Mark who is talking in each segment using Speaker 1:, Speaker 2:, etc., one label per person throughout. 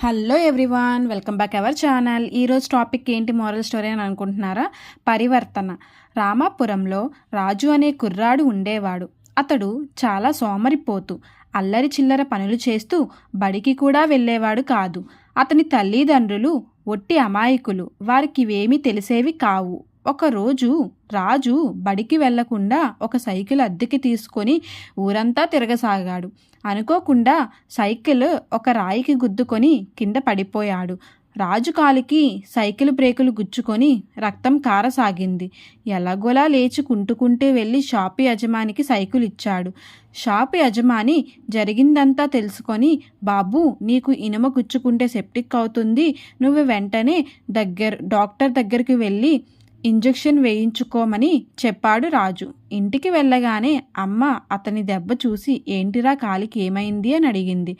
Speaker 1: Hello everyone welcome back our channel ఈరోజు topic ఏంటి? Moral story అని అనుకుంటున్నారా? పరివర్తన. రామాపురంలో రాజు అనే కుర్రాడు ఉండేవాడు. అతడు చాలా సోమరిపోతు అల్లరి చిల్లర పనులు చేస్తూ బడికి కూడా వెళ్ళేవాడు కాదు. అతని తల్లిదండ్రులు ఒట్టి అమాయకులు. వారికి ఇవేమీ తెలిసేవి కావు. ఒకరోజు రాజు బడికి వెళ్ళకుండా ఒక సైకిల్ అద్దెకి తీసుకొని ఊరంతా తిరగసాగాడు. అనుకోకుండా సైకిల్ ఒక రాయికి గుద్దుకొని కింద పడిపోయాడు. రాజు కాలికి సైకిల్ బ్రేకులు గుచ్చుకొని రక్తం కారసాగింది. ఎలాగోలా లేచి కుంటుకుంటూ వెళ్ళి షాపు యజమానికి సైకిల్ ఇచ్చాడు. షాపు యజమాని జరిగిందంతా తెలుసుకొని బాబు నీకు ఇనుమ గుచ్చుకుంటే సెప్టిక్ అవుతుంది. నువ్వు వెంటనే దగ్గర డాక్టర్ దగ్గరికి వెళ్ళి ఇంజెక్షన్ వేయించుకోమని చెప్పాడు రాజు. ఇంటికి వెళ్ళగానే అమ్మ అతని దెబ్బ చూసి ఏంటిరా కాలికి ఏమైంది అని అడిగింది.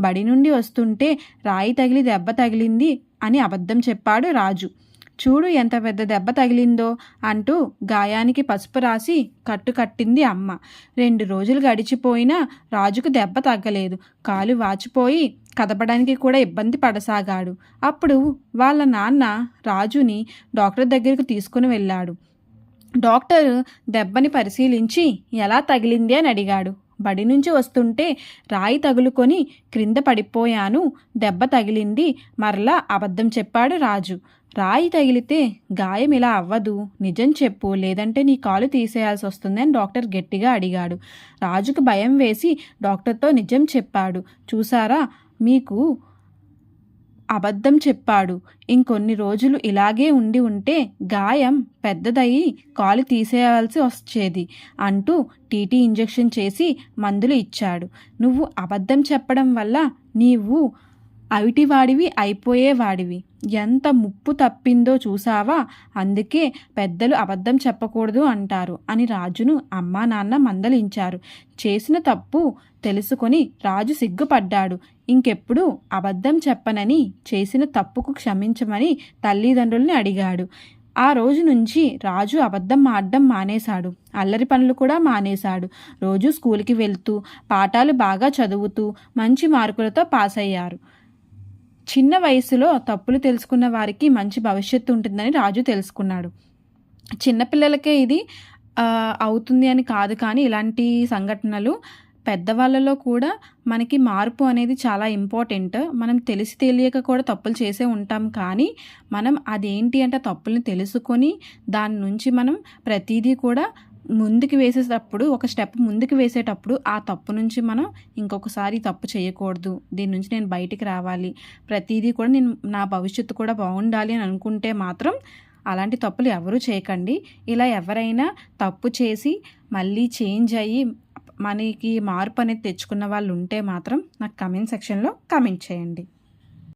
Speaker 1: బడి నుండి వస్తుంటే రాయి తగిలి దెబ్బ తగిలింది అని అబద్ధం చెప్పాడు రాజు. చూడు ఎంత పెద్ద దెబ్బ తగిలిందో అంటూ గాయానికి పసుపు రాసి కట్టు కట్టింది అమ్మ. రెండు రోజులు గడిచిపోయినా రాజుకు దెబ్బ తగ్గలేదు. కాలు వాచిపోయి కదపడానికి కూడా ఇబ్బంది పడసాగాడు. అప్పుడు వాళ్ళ నాన్న రాజుని డాక్టర్ దగ్గరికి తీసుకుని వెళ్ళాడు. డాక్టర్ దెబ్బని పరిశీలించి ఎలా తగిలింది? అని అడిగాడు. బడి నుంచి వస్తుంటే రాయి తగులుకొని క్రింద పడిపోయాను. దెబ్బ తగిలింది. మరలా అబద్ధం చెప్పాడు రాజు. రాయి తగిలితే గాయం ఇలా అవ్వదు. నిజం చెప్పు లేదంటే నీ కాలు తీసేయాల్సి వస్తుందని డాక్టర్ గట్టిగా అడిగాడు. రాజుకు భయం వేసి డాక్టర్తో నిజం చెప్పాడు. చూసారా? మీకు అబద్ధం చెప్పాడు. ఇంకొన్ని రోజులు ఇలాగే ఉండి ఉంటే గాయం పెద్దదయ్యి కాలు తీసేయాల్సి వచ్చేది అంటూ టీటీ ఇంజెక్షన్ చేసి మందులు ఇచ్చాడు. నువ్వు అబద్ధం చెప్పడం వల్ల నీవు అవిటివాడివి అయిపోయేవాడివి. ఎంత ముప్పు తప్పిందో చూసావా అందుకే పెద్దలు అబద్ధం చెప్పకూడదు అంటారు అని రాజును అమ్మా నాన్న మందలించారు. చేసిన తప్పు తెలుసుకొని రాజు సిగ్గుపడ్డాడు. ఇంకెప్పుడు అబద్ధం చెప్పనని చేసిన తప్పుకు క్షమించమని తల్లిదండ్రుల్ని అడిగాడు. ఆ రోజు నుంచి రాజు అబద్ధం ఆడడం మానేశాడు. అల్లరి పనులు కూడా మానేశాడు. రోజు స్కూల్కి వెళ్తూ పాఠాలు బాగా చదువుతూ మంచి మార్కులతో పాస్ అయ్యారు చిన్న వయసులో తప్పులు తెలుసుకున్న వారికి మంచి భవిష్యత్తు ఉంటుందని రాజు తెలుసుకున్నాడు. చిన్నపిల్లలకే ఇది అవుతుంది అని కాదు కానీ ఇలాంటి సంఘటనలు పెద్దవాళ్ళలో కూడా మనకి మార్పు అనేది చాలా ఇంపార్టెంట్. మనం తెలిసి తెలియక కూడా తప్పులు చేసే ఉంటాం కానీ మనం అదేంటి అంటే తప్పుల్ని తెలుసుకొని దాని నుంచి మనం ప్రతిదీ కూడా ముందుకు వేసేటప్పుడు ఒక స్టెప్ ముందుకు వేసేటప్పుడు ఆ తప్పు నుంచి మనం ఇంకొకసారి తప్పు చేయకూడదు. దీని నుంచి నేను బయటికి రావాలి. ప్రతిదీ కూడా నేను నా భవిష్యత్తు కూడా బాగుండాలి అని అనుకుంటే మాత్రం అలాంటి తప్పులు ఎవరూ చేయకండి. ఇలా ఎవరైనా తప్పు చేసి మళ్ళీ చేంజ్ అయ్యి మనకి మార్పు అనేది తెచ్చుకున్న వాళ్ళు ఉంటే మాత్రం నాకు కమెంట్ సెక్షన్లో కమెంట్ చేయండి.